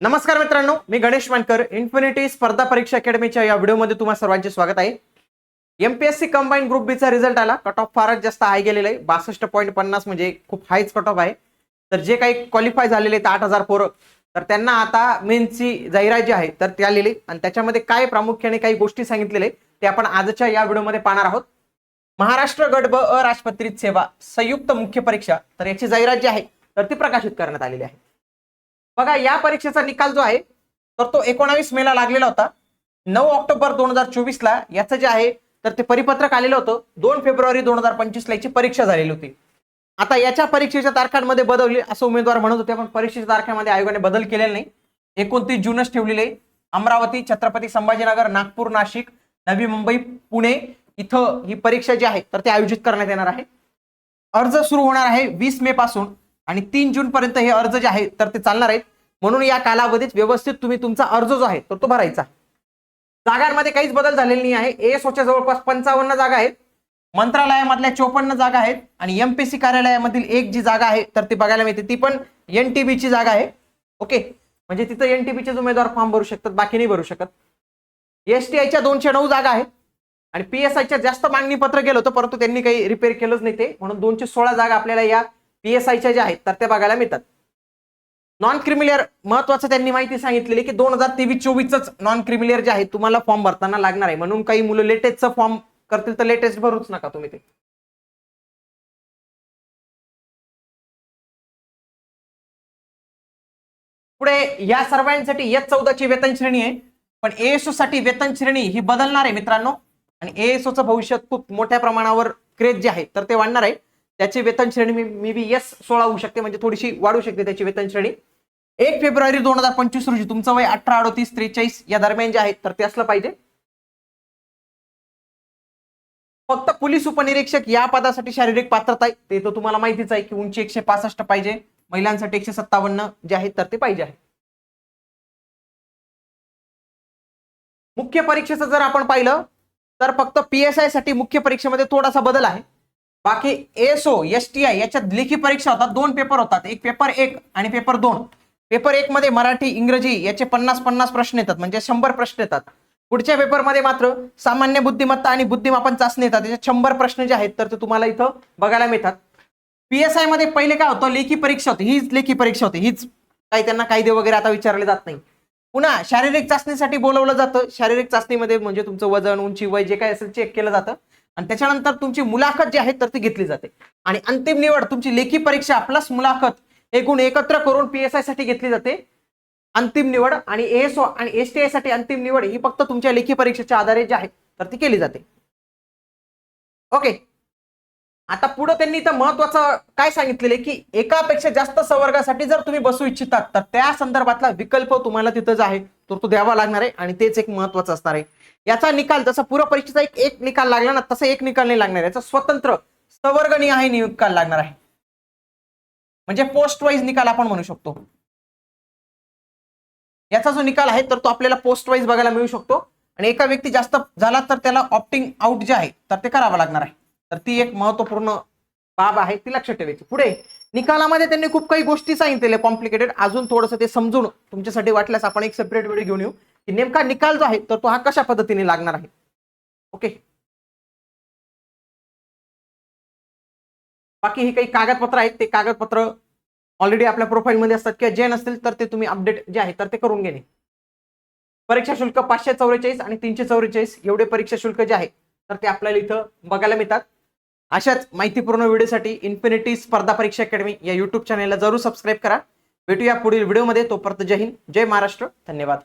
नमस्कार मित्रांनो मी गणेश मानकर इन्फिनिटी स्पर्धा परीक्षा अकॅडमीच्या या व्हिडिओमध्ये तुम्हा सर्वांचे स्वागत आहे. एमपीएससी कंबाईन ग्रुप बीचा रिझल्ट आला. कट ऑफ फारच जास्त हाय गेलेला आहे. बासष्ट पॉईंट पन्नास म्हणजे खूप हायच कट ऑफ आहे. तर जे काही क्वालिफाय झालेले आहेत आठ हजार पोरं तर त्यांना आता मेनची जाहिरात जी आहे तर ती आलेली आणि त्याच्यामध्ये काय प्रामुख्याने काही गोष्टी सांगितलेल्या आहेत, ते आपण आजच्या या व्हिडिओमध्ये पाहणार आहोत. महाराष्ट्र गट ब अराजपत्रित सेवा संयुक्त मुख्य परीक्षा तर याची जाहिरात जी आहे तर ती प्रकाशित करण्यात आलेली आहे. बघा या परीक्षेचा निकाल जो आहे तर तो एकोणावीस मे ला लागलेला होता. नऊ ऑक्टोबर दोन हजार चोवीस ला याचं जे आहे तर ते परिपत्रक आलेलं होतं. दोन फेब्रुवारी दोन हजार पंचवीस ला याची परीक्षा झालेली होती. आता याच्या परीक्षेच्या तारखांमध्ये बदलली असं उमेदवार म्हणत होते पण परीक्षेच्या तारखांमध्ये आयोगाने बदल केलेला नाही. एकोणतीस जूनच ठेवलेले. आहे. अमरावती छत्रपती संभाजीनगर नागपूर नाशिक नवी मुंबई पुणे इथं ही परीक्षा जी आहे तर ते आयोजित करण्यात येणार आहे. अर्ज सुरू होणार आहे वीस मे पासून. आणि तीन जून पर्यंत हे अर्ज जे आहे तर ते चालणार आहेत. म्हणून या कालावधीत व्यवस्थित तुम्ही तुमचा अर्ज जो आहे तर तो भरायचा. जागांमध्ये काहीच बदल झालेला नाही आहे. एएसओच्या जवळपास पंचावन्न जागा आहेत. मंत्रालयामधल्या चोपन्न जागा आहेत. आणि एमपीसी कार्यालयामधील एक जी जागा आहे तर ती बघायला मिळते. ती पण एनटीबीची जागा आहे. ओके? म्हणजे तिथं एनटीबीचेच उमेदवार फॉर्म भरू शकतात बाकी नाही भरू शकत. एसटीआयच्या दोनशे नऊ जागा आहेत. आणि पीएसआयच्या जास्त मागणी पत्र गेलं होतं परंतु त्यांनी काही रिपेअर केलंच नाही ते. म्हणून दोनशे सोळा जागा आपल्याला या पीएसआयच्या ज्या आहेत तर त्या बघायला मिळतात. नॉन क्रिमिलियर महत्वाचं त्यांनी माहिती सांगितलेली की दोन हजार तेवीस चोवीसच नॉन क्रिमिलियर जे आहे तुम्हाला फॉर्म भरताना लागणार आहे. म्हणून काही मुलं लेटेस्टचं फॉर्म करतील तर लेटेस्ट भरूच नका तुम्ही ते. पुढे या सर्वांसाठी एस चौदाची वेतन श्रेणी आहे. पण एएसओ साठी वेतन श्रेणी ही बदलणार आहे मित्रांनो. आणि एएसओचं भविष्यात खूप मोठ्या प्रमाणावर क्रेज जे आहे तर ते वाढणार आहे. त्याची वेतन श्रेणी मी मी बी एस सोळा होऊ शकते म्हणजे थोडीशी वाढू शकते त्याची वेतन श्रेणी. एक फेब्रुवारी दोन हजार पंचवीस रोजी तुमचं वय अठरा अडोतीस त्रेचाळीस या दरम्यान जे आहे तर ते असलं पाहिजे. फक्त पोलीस उपनिरीक्षक या पदासाठी शारीरिक पात्रता आहे ते तर तुम्हाला माहितीच आहे की उंची एकशे पासष्ट पाहिजे महिलांसाठी एकशे सत्तावन्न जे आहे तर ते पाहिजे आहे. मुख्य परीक्षेचं जर आपण पाहिलं तर फक्त पीएसआयसाठी मुख्य परीक्षेमध्ये थोडासा बदल आहे. बाकी एसओ एस टी आय याच्यात लेखी परीक्षा होतात. दोन पेपर होतात. एक पेपर एक आणि पेपर दोन. पेपर एक मध्ये मराठी इंग्रजी याचे पन्नास पन्नास प्रश्न येतात. म्हणजे शंभर प्रश्न येतात. पुढच्या पेपरमध्ये मात्र सामान्य बुद्धिमत्ता आणि बुद्धिमापन चाचणी येतात. त्याच्यात शंभर प्रश्न जे आहेत तर ते तुम्हाला इथं बघायला मिळतात. पीएसआयमध्ये पहिले काय होतं? लेखी परीक्षा होती. हीच लेखी परीक्षा होती. हीच काही त्यांना कायदे वगैरे आता विचारले जात नाही. पुन्हा शारीरिक चाचणीसाठी बोलवलं जातं. शारीरिक चाचणीमध्ये म्हणजे तुमचं वजन उंची वय जे काय असेल चेक केलं जातं. आणि त्याच्यानंतर तुमची मुलाखत जी आहे तर ती घेतली जाते. आणि अंतिम निवड तुमची लेखी परीक्षा प्लस मुलाखत हे गुण एकत्र करून पीएसआयसाठी घेतली जाते. अंतिम निवड आणि एएसओ आणि एस एसटीआयसाठी अंतिम निवड ही फक्त तुमच्या लेखी परीक्षेच्या आधारे जी आहे तर ती केली जाते. ओके. आता पुढे त्यांनी इथं महत्वाचं काय सांगितलेलं आहे की एकापेक्षा जास्त संवर्गासाठी जर तुम्ही बसू इच्छितात तर त्या संदर्भातला विकल्प तुम्हाला तिथं जो आहे तर तो द्यावा लागणार आहे आणि तेच एक महत्वाचं असणार आहे. याचा निकाल जसा पूर्व परीक्षेचा एक एक निकाल लागला ना तसा एक निकाल नाही लागणार. याचा स्वतंत्र सवर्गणी आहे निकाल लागणार आहे. म्हणजे पोस्ट वाईज निकाल आपण म्हणू शकतो. याचा जो निकाल आहे तर तो आपल्याला पोस्ट वाईज बघायला मिळू शकतो. आणि एका व्यक्ती जास्त झाला तर त्याला ऑप्टिंग आउट जे आहे तर ते करावं लागणार आहे. तर ती एक महत्त्वपूर्ण बाब आहे ती लक्षात ठेवायची. पुढे निकालामध्ये त्यांनी खूप काही गोष्टी सांगितलेल्या कॉम्प्लिकेटेड अजून थोडंसं ते समजून तुमच्यासाठी वाटल्यास आपण एक सेपरेट व्हिडिओ घेऊन येऊ. की नेमका निकाल जो आहे तर तो हा कशा पद्धतीने लागणार आहे? ओके बाकी ही काही कागदपत्र आहेत ते कागदपत्र ऑलरेडी आपल्या प्रोफाईलमध्ये असतात. किंवा जे नसतील तर ते तुम्ही अपडेट जे आहे तर ते करून घेणे. परीक्षा शुल्क पाचशे चौवेचाळीस आणि तीनशे चौवेचाळीस एवढे परीक्षा शुल्क जे आहे तर ते आपल्याला इथं बघायला मिळतात. अशाच माहितीपूर्ण व्हिडिओसाठी इन्फिनिटी स्पर्धा परीक्षा अकॅडमी या युट्यूब चॅनलला जरूर सबस्क्राईब करा. भेटूया पुढील व्हिडिओमध्ये तोपर्यंत जय हिंद जय महाराष्ट्र. धन्यवाद.